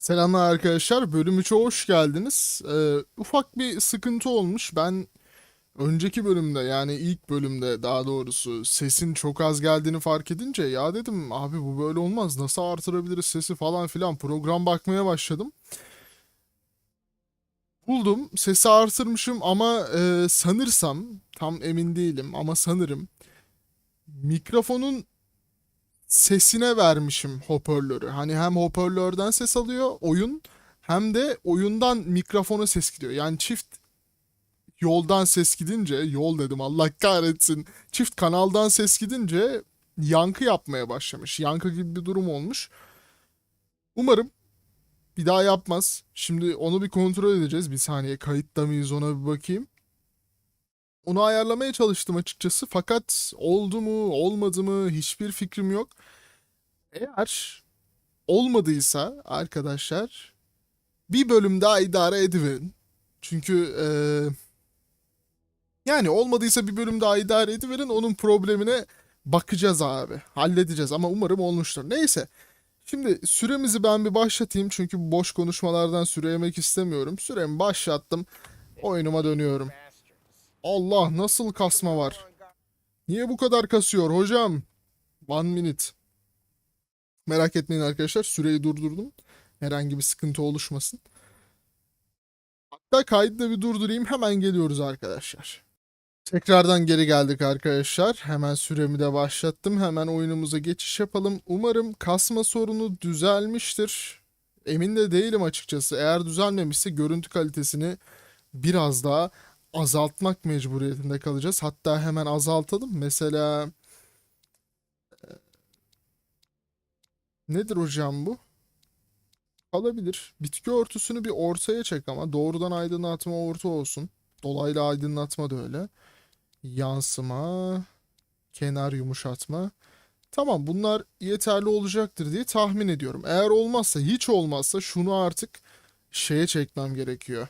Selamlar arkadaşlar. Bölüm 3'e hoş geldiniz. Ee, ufak bir sıkıntı olmuş. Ben önceki bölümde yani ilk bölümde daha doğrusu sesin çok az geldiğini fark edince ya dedim abi bu böyle olmaz. Nasıl artırabiliriz sesi falan filan. Program bakmaya başladım. Buldum. Sesi artırmışım ama e, sanırsam tam emin değilim ama sanırım mikrofonun sesine vermişim hoparlörü. Hani hem hoparlörden ses alıyor oyun hem de oyundan mikrofona ses gidiyor. Yani çift yoldan ses gidince yol dedim Allah kahretsin. Çift kanaldan ses gidince yankı yapmaya başlamış. Yankı gibi bir durum olmuş. Umarım bir daha yapmaz. Şimdi onu bir kontrol edeceğiz. Bir saniye kayıtta mıyız ona bir bakayım. Onu ayarlamaya çalıştım açıkçası fakat oldu mu olmadı mı hiçbir fikrim yok. Eğer olmadıysa arkadaşlar bir bölüm daha idare ediverin. Çünkü eee, yani olmadıysa bir bölüm daha idare ediverin onun problemine bakacağız abi. Halledeceğiz ama umarım olmuştur. Neyse. Şimdi süremizi ben bir başlatayım çünkü boş konuşmalardan süre istemiyorum. Süremi başlattım. Oyunuma dönüyorum. Allah nasıl kasma var? Niye bu kadar kasıyor hocam? One minute. Merak etmeyin arkadaşlar süreyi durdurdum. Herhangi bir sıkıntı oluşmasın. Hatta kaydı da bir durdurayım hemen geliyoruz arkadaşlar. Tekrardan geri geldik arkadaşlar. Hemen süremi de başlattım. Hemen oyunumuza geçiş yapalım. Umarım kasma sorunu düzelmiştir. Emin de değilim açıkçası. Eğer düzelmemişse görüntü kalitesini biraz daha azaltmak mecburiyetinde kalacağız. Hatta hemen azaltalım. Mesela e, nedir hocam bu? Kalabilir. Bitki örtüsünü bir ortaya çek ama doğrudan aydınlatma orta olsun. Dolaylı aydınlatma da öyle. Yansıma, kenar yumuşatma. Tamam bunlar yeterli olacaktır diye tahmin ediyorum. Eğer olmazsa hiç olmazsa şunu artık şeye çekmem gerekiyor.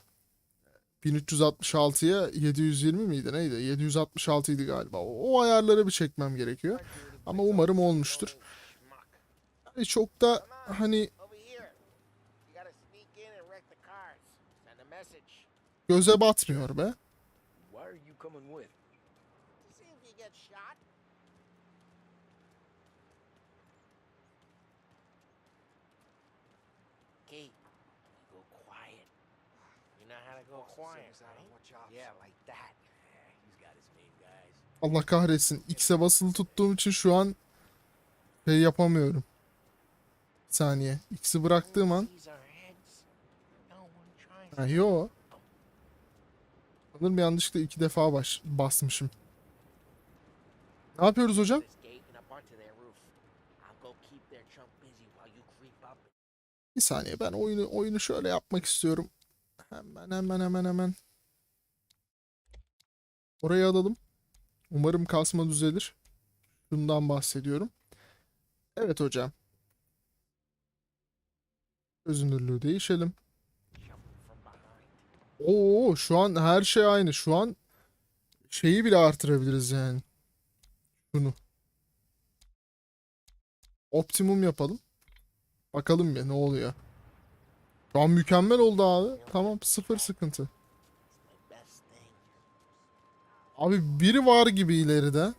1366'ya 720 miydi neydi? 766 idi galiba. O, o ayarları bir çekmem gerekiyor. Ama umarım olmuştur. Yani çok da hani Over here. You gotta sneak in and wreck the cars. Send a message. göze batmıyor be. Why are you coming with? To see if you get shot. Kate, you go quiet. You know how to go quiet, right? Yeah, like that. He's got his name, guys. Allah kahretsin. X'e basılı tuttuğum için şu an şey yapamıyorum. Bir saniye. X'i bıraktığım an. Ha, yo. Sanırım yanlışlıkla iki defa baş, basmışım. Ne yapıyoruz hocam? Bir saniye ben oyunu oyunu şöyle yapmak istiyorum. Hemen hemen hemen hemen. Orayı alalım. Umarım kasma düzelir. Bundan bahsediyorum. Evet hocam. Çözünürlüğü değişelim. Oo şu an her şey aynı. Şu an şeyi bile artırabiliriz yani. Şunu. Optimum yapalım. Bakalım ya ne oluyor. Şu an mükemmel oldu abi. Tamam sıfır sıkıntı. It's my best thing. Abi biri var gibi ileride.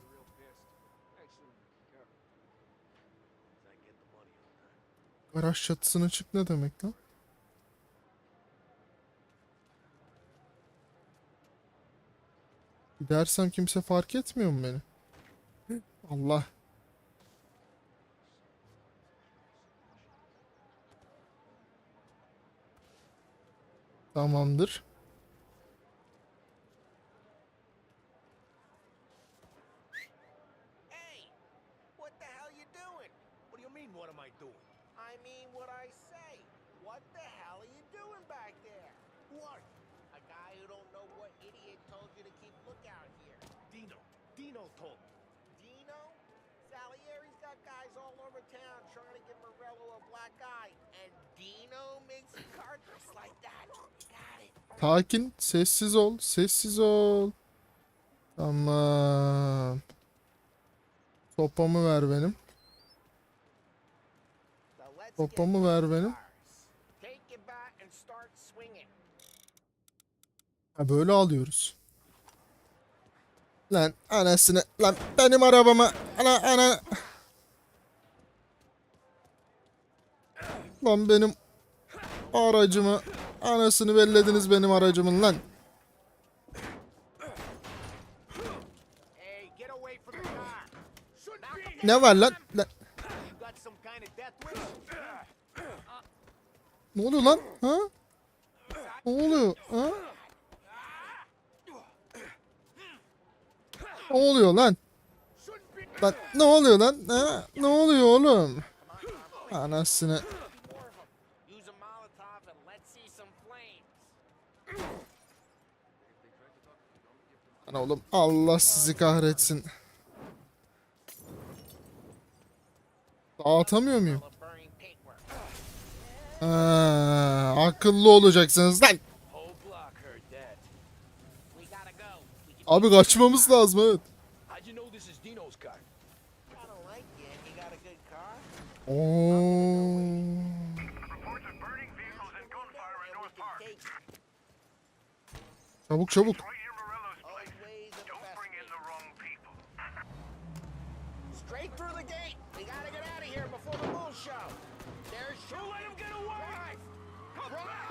Garaj çatısına çık ne demek lan? Gidersem kimse fark etmiyor mu beni? Allah. Tamamdır. What do you mean, what am I doing? I mean what I say. What the hell are you doing back there? Who are you? A guy who don't know what idiot told you to keep lookout here. Dino. Dino told me. Dino? Salieri's got guys all over town trying to give Morello a black eye. And Dino makes a card just like that. Got it. Sakin, sessiz ol, sessiz ol. Tamam. Sopamı ver benim. Pompamı ver benim. Ha böyle alıyoruz. Lan anasını. Lan benim arabama. Ana ana. Lan benim aracımı. Anasını bellediniz benim aracımın lan. Ne var lan? lan. Ne oluyor lan? Ha? Ne oluyor? Ha? Ne oluyor lan? Lan ne oluyor lan? Ha? Ne oluyor oğlum? Anasını. Use a Molotov and let's see some flames. Lan oğlum Allah sizi kahretsin. Dağıtamıyor muyum? Ha, akıllı olacaksınız lan. Block heard that. We gotta go.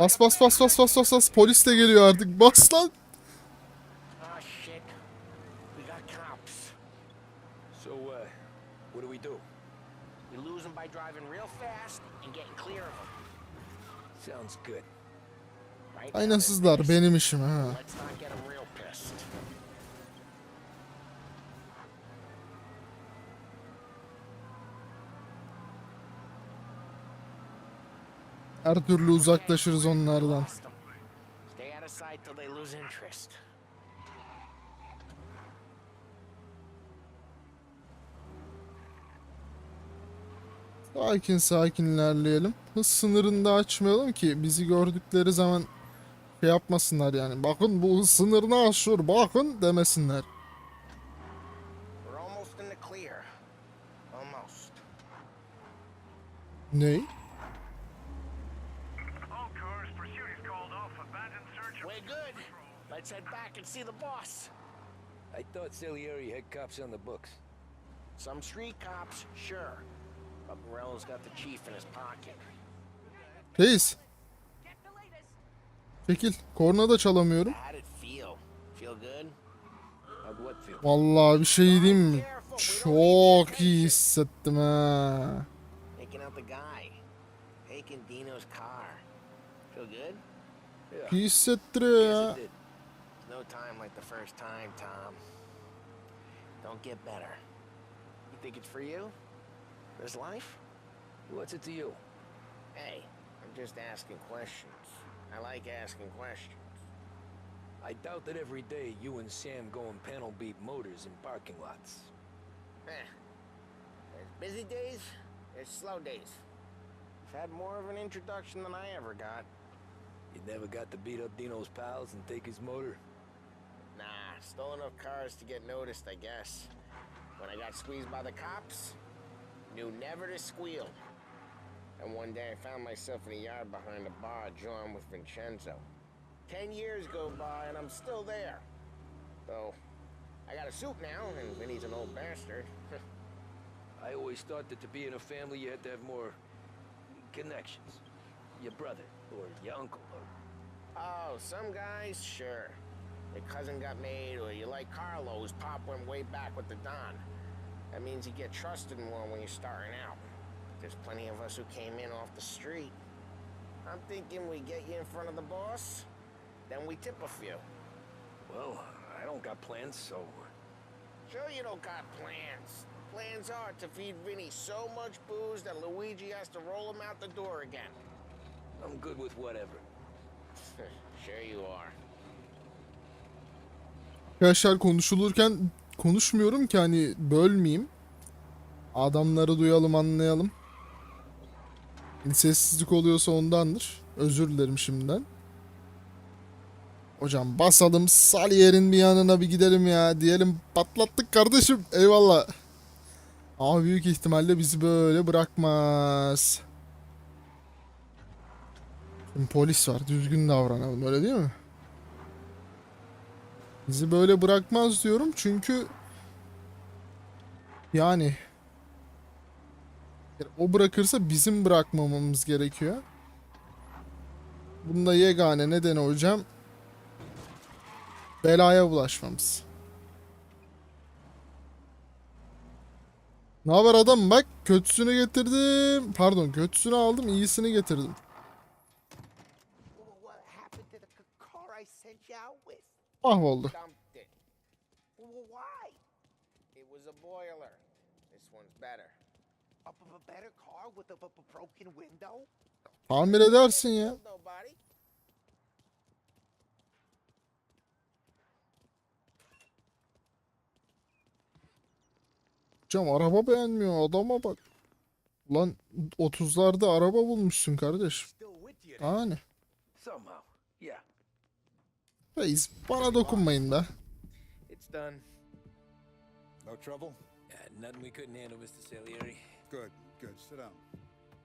Bas bas bas bas bas bas bas. Polis de geliyor artık. Bas lan. Oh shit. We got cops. So, uh, what do we do? We lose them by driving real fast and getting clear of them. Sounds good. Right? now, Aynasızlar benim işim ha. Let's not get them real pissed. Her türlü uzaklaşırız onlardan. Sakin sakin ilerleyelim. Hız sınırını da açmayalım ki bizi gördükleri zaman şey yapmasınlar yani. Bakın bu hız sınırını aşıyor bakın demesinler. Ney? We're good. Let's head back and see the boss. I thought Salieri had cops on the books. Some street cops, sure. But Morello's got the chief in his pocket. Reis. Çekil. Korna da çalamıyorum. Vallahi bir şey diyeyim mi? Çok iyi hissettim ha. Taking out the guy. Taking Dino's car. Feel good? Yeah, İyi hissettiriyor ya. it. No time like the first time, Tom. Don't get better. You think it's for you? There's life? What's it to you? Hey, I'm just asking questions. I like asking questions. I doubt that every day you and Sam go and panel beat motors in parking lots. Eh. There's busy days, there's slow days. I've had more of an introduction than I ever got. You never got to beat up Dino's pals and take his motor? Nah, stole enough cars to get noticed, I guess. When I got squeezed by the cops, knew never to squeal. And one day I found myself in a yard behind a bar drawn with Vincenzo. Ten years go by and I'm still there. So, I got a suit now, and Vinny's an old bastard. I always thought that to be in a family you had to have more connections. Your brother, or your uncle, or oh, some guys, sure. Your cousin got made, or you like Carlos, Pop went way back with the Don. That means you get trusted more when you're starting out. There's plenty of us who came in off the street. I'm thinking we get you in front of the boss, then we tip a few. well, I don't got plans, so Sure you don't got plans. Plans are to feed Vinny so much booze that Luigi has to roll him out the door again. I'm good with whatever. Arkadaşlar konuşulurken konuşmuyorum ki hani bölmeyeyim. Adamları duyalım anlayalım. Bir sessizlik oluyorsa ondandır. Özür dilerim şimdiden. Hocam basalım Salier'in bir yanına bir gidelim ya. Diyelim patlattık kardeşim. Eyvallah. Ama büyük ihtimalle bizi böyle bırakmaz. Şimdi polis var. Düzgün davranalım öyle değil mi? Bizi böyle bırakmaz diyorum çünkü yani o bırakırsa bizim bırakmamamız gerekiyor. Bunda yegane nedeni hocam belaya bulaşmamız. Ne haber adam bak kötüsünü getirdim. Pardon kötüsünü aldım iyisini getirdim. Window? Tamir edersin ya. Hocam araba beğenmiyor adama bak. Lan 30'larda araba bulmuşsun kardeş. Yani. Somehow. Yeah. Reis bana dokunmayın da. It's done. No trouble? Yeah, nothing we couldn't handle, Mr. Salieri. Good, good. Sit down.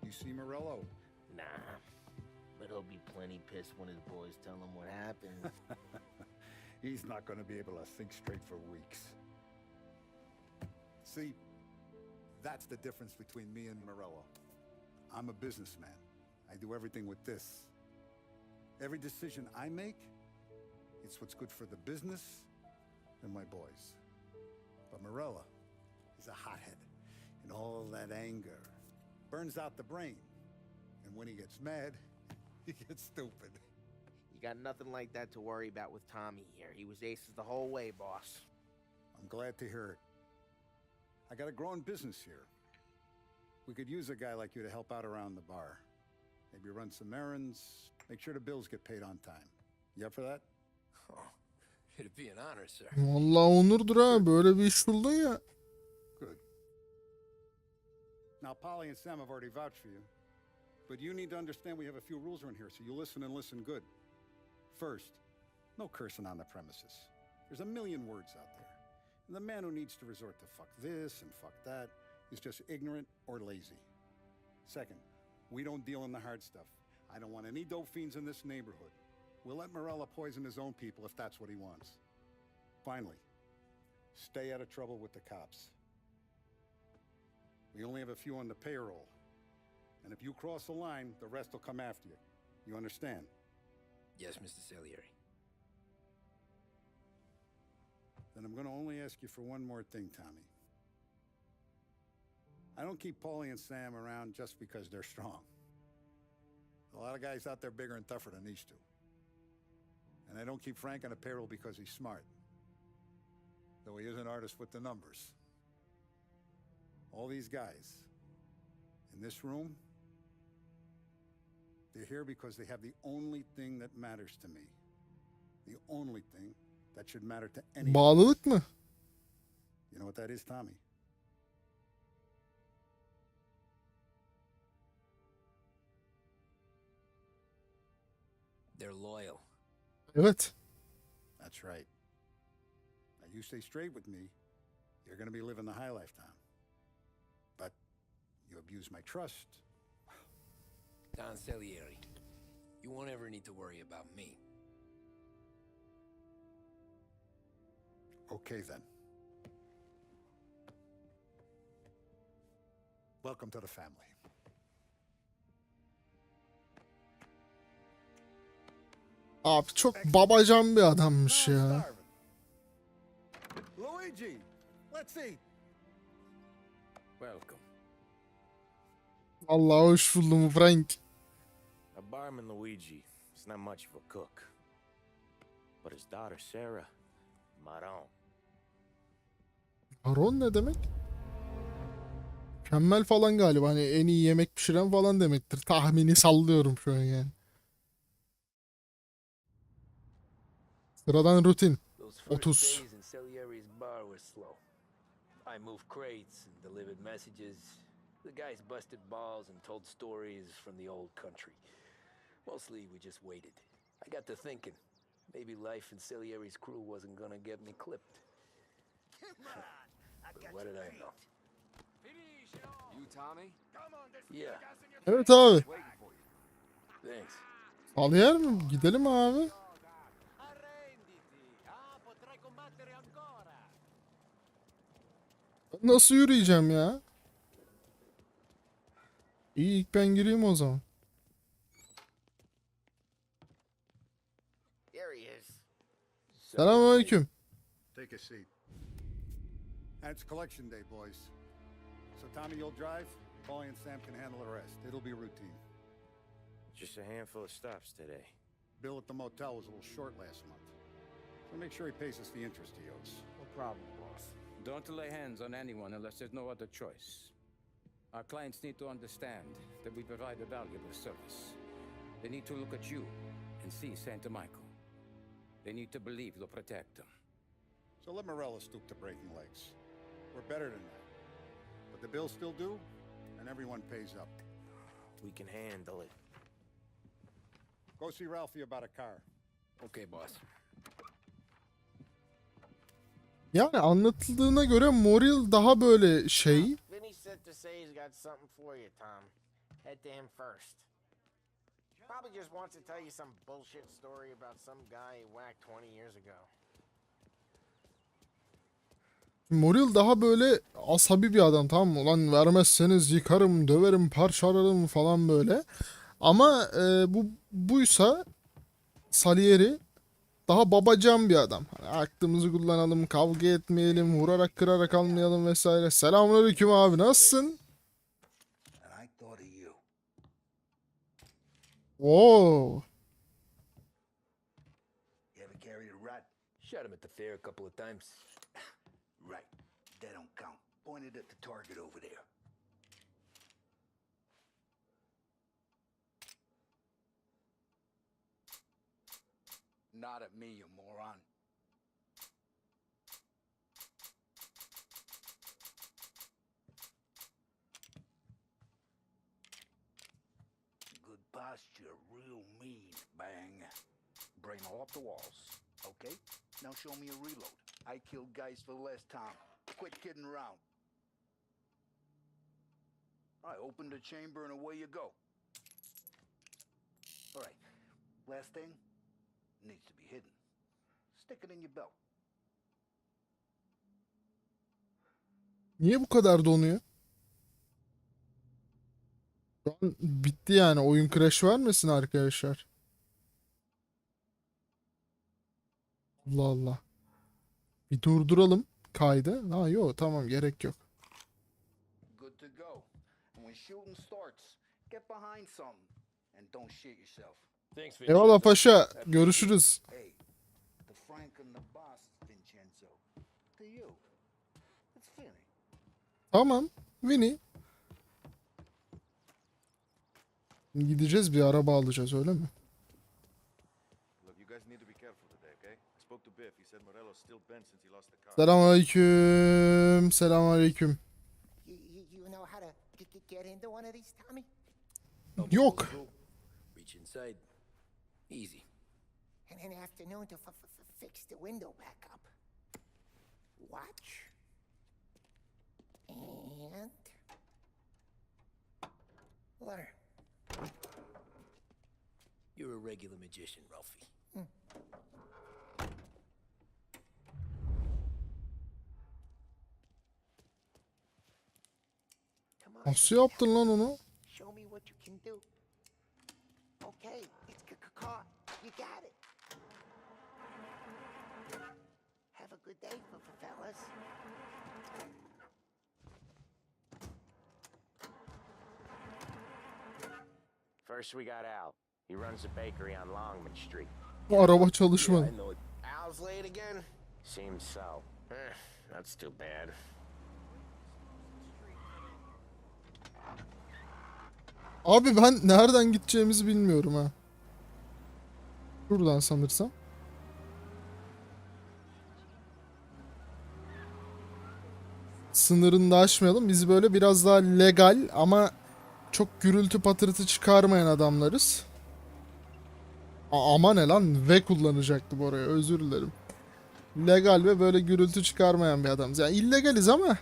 You see Morello? Nah. But he'll be plenty pissed when his boys tell him what happened. He's not going to be able to think straight for weeks. See, that's the difference between me and Morello. I'm a businessman. I do everything with this. Every decision I make, it's what's good for the business and my boys. But Morella, is a hothead. And all that anger burns out the brain. And when he gets mad, he gets stupid. you got nothing like that to worry about with Tommy here. He was aces the whole way, boss. I'm glad to hear it. I got a growing business here. We could use a guy like you to help out around the bar. Maybe run some errands, make sure the bills get paid on time. You up for that? Oh, it'd be an honor, sir. Vallahi onurdur ha böyle bir iş buldun ya. Now, Polly and Sam have already vouched for you. But you need to understand we have a few rules around here, so you listen and listen good. First, no cursing on the premises. There's a million words out there. And the man who needs to resort to fuck this and fuck that is just ignorant or lazy. Second, we don't deal in the hard stuff. I don't want any dope fiends in this neighborhood. We'll let Morella poison his own people if that's what he wants. Finally, stay out of trouble with the cops. We only have a few on the payroll. And if you cross the line, the rest will come after you. You understand? Yes, Mr. Salieri. Then I'm going to only ask you for one more thing, Tommy. I don't keep Paulie and Sam around just because they're strong. A lot of guys out there bigger and tougher than these two. And I don't keep Frank on a payroll because he's smart. Though he is an artist with the numbers. All these guys in this room, they're here because they have the only thing that matters to me. The only thing that should matter to any. Bağlılık mı? You know what that is, Tommy? Evet. That's right. Now, you stay straight with me, you're going to be living the high life, lifetime. But you abuse my trust. Don Salieri, you won't ever need to worry about me. Okay, then. Welcome to the family. Abi çok babacan bir adammış ya. Luigi, let's eat. Welcome. Allah hoş buldum Frank. A barman Luigi is not much of a cook. But his daughter Sarah, Maron. Baron ne demek? Mükemmel falan galiba. Hani en iyi yemek pişiren falan demektir. Tahmini sallıyorum şu an yani. Sıradan rutin. Those 30. days in Salieri's bar were slow. I moved crates and delivered messages. The guys busted balls and told stories from the old country. Mostly we just waited. I got to thinking, maybe life in Salieri's crew wasn't gonna get me clipped. but what did I know? You Tommy? Yeah, Evet abi. thanks. Al yer mi? Gidelim abi. Nasıl yürüyeceğim ya? İyi ilk ben gireyim o zaman. Selamünaleyküm. Take a seat. And it's collection day, boys. So Tommy, you'll drive. Paulie and Sam can handle the rest. It'll be routine. Just a handful of stops today. Bill at the motel was a little short last month. So make sure he pays us the interest he owes. No problem. Don't lay hands on anyone unless there's no other choice. Our clients need to understand that we provide a valuable service. They need to look at you and see Santa Michael. They need to believe you'll protect them. So let Morella stoop to breaking legs. We're better than that. But the bill's still due, and everyone pays up. We can handle it. Go see Ralphie about a car. Okay, boss. Yani anlatıldığına göre Moril daha böyle şey. Vinny said to say he's got something for you, Tom. Head to him first. Probably just wants to tell you some bullshit story about some guy he whacked 20 years ago. Moril daha böyle asabi bir adam tamam mı? Ulan vermezseniz yıkarım, döverim, parçalarım falan böyle. Ama e, bu buysa Salieri daha babacan bir adam. Hani aklımızı kullanalım, kavga etmeyelim, vurarak kırarak almayalım vesaire. Selamünaleyküm abi nasılsın? Oo. Shot him at the fair a couple of times. Right. That don't count. Pointed at the target over there. Not at me, you moron. Good posture, real mean. Bang. Bring 'em off the walls. Okay? Now show me a reload. I killed guys for the last time. Quit kidding around. Alright, open the chamber and away you go. Alright. Last thing needs to be hidden. Stick it in your belt. Niye bu kadar donuyor? Şu an bitti yani. Oyun crash vermesin arkadaşlar. Allah Allah. Bir durduralım kaydı. Ha yok tamam gerek yok. Good to go. And when shooting starts, get behind something. And don't shit yourself. Thanks, Eyvallah paşa. Görüşürüz. Tamam. Winnie. Gideceğiz bir araba alacağız öyle mi? Selamünaleyküm. Selamünaleyküm. Yok. Reach inside. Easy. And an afternoon to f- f- f- fix the window back up. Watch. And learn. You're a regular magician, Ralphie. Come on. Nasıl yaptın lan onu? You got it. Have a good day, fellas. First, we got Al. He runs a bakery on Longman Street. Bu araba çalışmadı. Al's late again? Seems so. Eh, that's too bad. Abi ben nereden gideceğimizi bilmiyorum ha. Şuradan sanırsam. Sınırını da aşmayalım. Biz böyle biraz daha legal ama çok gürültü patırtı çıkarmayan adamlarız. A- ama ne lan? V kullanacaktım oraya. Özür dilerim. Legal ve böyle gürültü çıkarmayan bir adamız. Yani illegaliz ama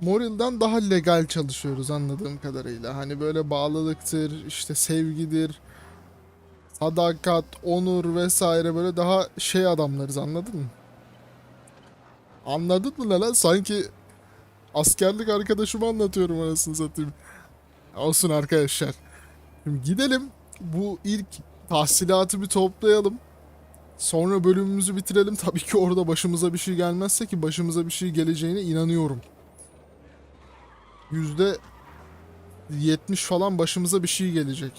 Moril'den daha legal çalışıyoruz anladığım kadarıyla. Hani böyle bağlılıktır, işte sevgidir, sadakat, onur vesaire böyle daha şey adamlarız anladın mı? Anladın mı lan? Sanki Askerlik arkadaşımı anlatıyorum anasını satayım. Olsun arkadaşlar. Şimdi gidelim. Bu ilk tahsilatı bir toplayalım. Sonra bölümümüzü bitirelim. Tabii ki orada başımıza bir şey gelmezse ki başımıza bir şey geleceğine inanıyorum. Yüzde 70 falan başımıza bir şey gelecek.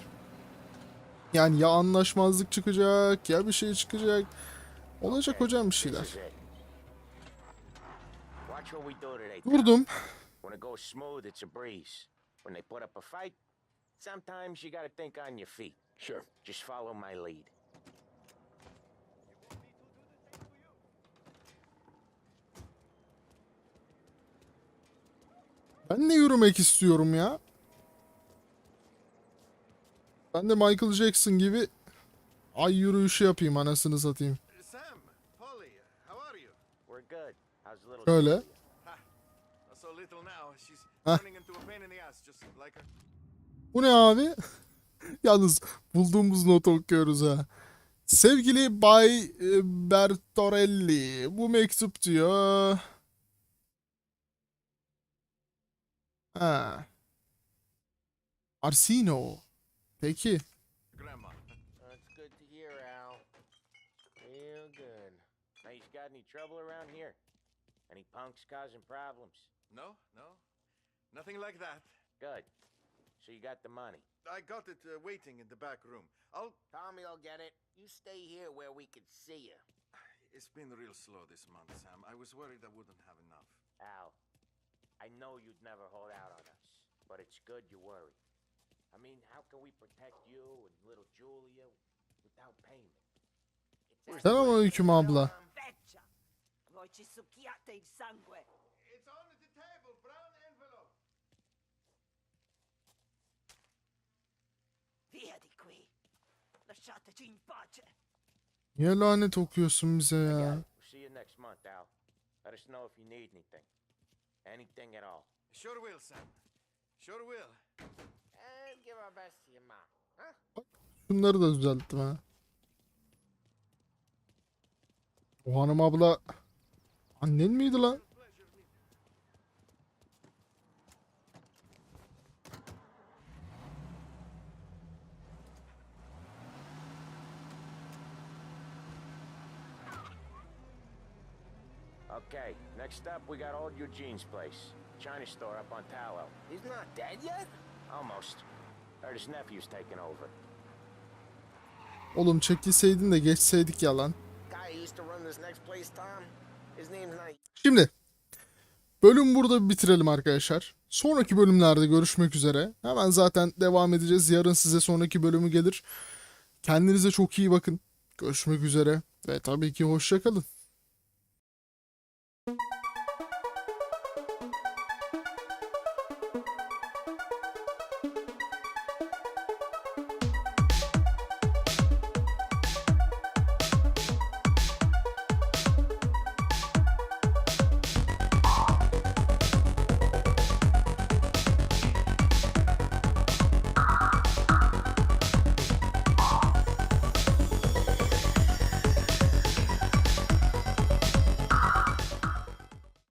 Yani ya anlaşmazlık çıkacak ya bir şey çıkacak. Olacak hocam bir şeyler. Vurdum. Sometimes you gotta think on your feet. Sure. Just follow my lead. Ben de yürümek istiyorum ya. Ben de Michael Jackson gibi ay yürüyüşü yapayım anasını satayım. Sam, Polly, how are you? We're good. How's the little Şöyle. Julia? Not so little now. She's Huh? turning into a pain in the ass, just like her. Bu ne abi? Yalnız bulduğumuz notu okuyoruz ha. Sevgili Bay e, Bertorelli, bu mektup diyor. Ha. Arsino. Peki. Grandma. That's good to hear, Al. Real good. Now, you got any trouble around here? Any punks causing problems? No, no. Nothing like that. Good. So you got the money. I got it uh, waiting in the back room. I'll. Tommy will get it. You stay here where we can see you. It's been real slow this month, Sam. I was worried I wouldn't have enough. Al, I know you'd never hold out on us, but it's good you worry. I mean, how can we protect you and little Julia without payment? Selamünaleyküm abla. Feccia! Voi ci succhiate il sangue! It's on the table, brown envelope. Via di qui! Lasciateci in pace! Niye lanet okuyorsun bize ya? it. We'll see you next month, Al. Let us know if you need anything. Anything at all. Sure will, Sam. Sure will. Şunları da düzelttim ha. O hanım abla annen miydi lan? Okay, next up we got old Eugene's place. China store up on Tallow. He's not dead yet? Almost. Oğlum çekilseydin de geçseydik ya lan. Guy who used to run this next place, Tom. His name's not Şimdi bölüm burada bitirelim arkadaşlar. Sonraki bölümlerde görüşmek üzere. Hemen zaten devam edeceğiz. Yarın size sonraki bölümü gelir. Kendinize çok iyi bakın. Görüşmek üzere ve tabii ki hoşça kalın.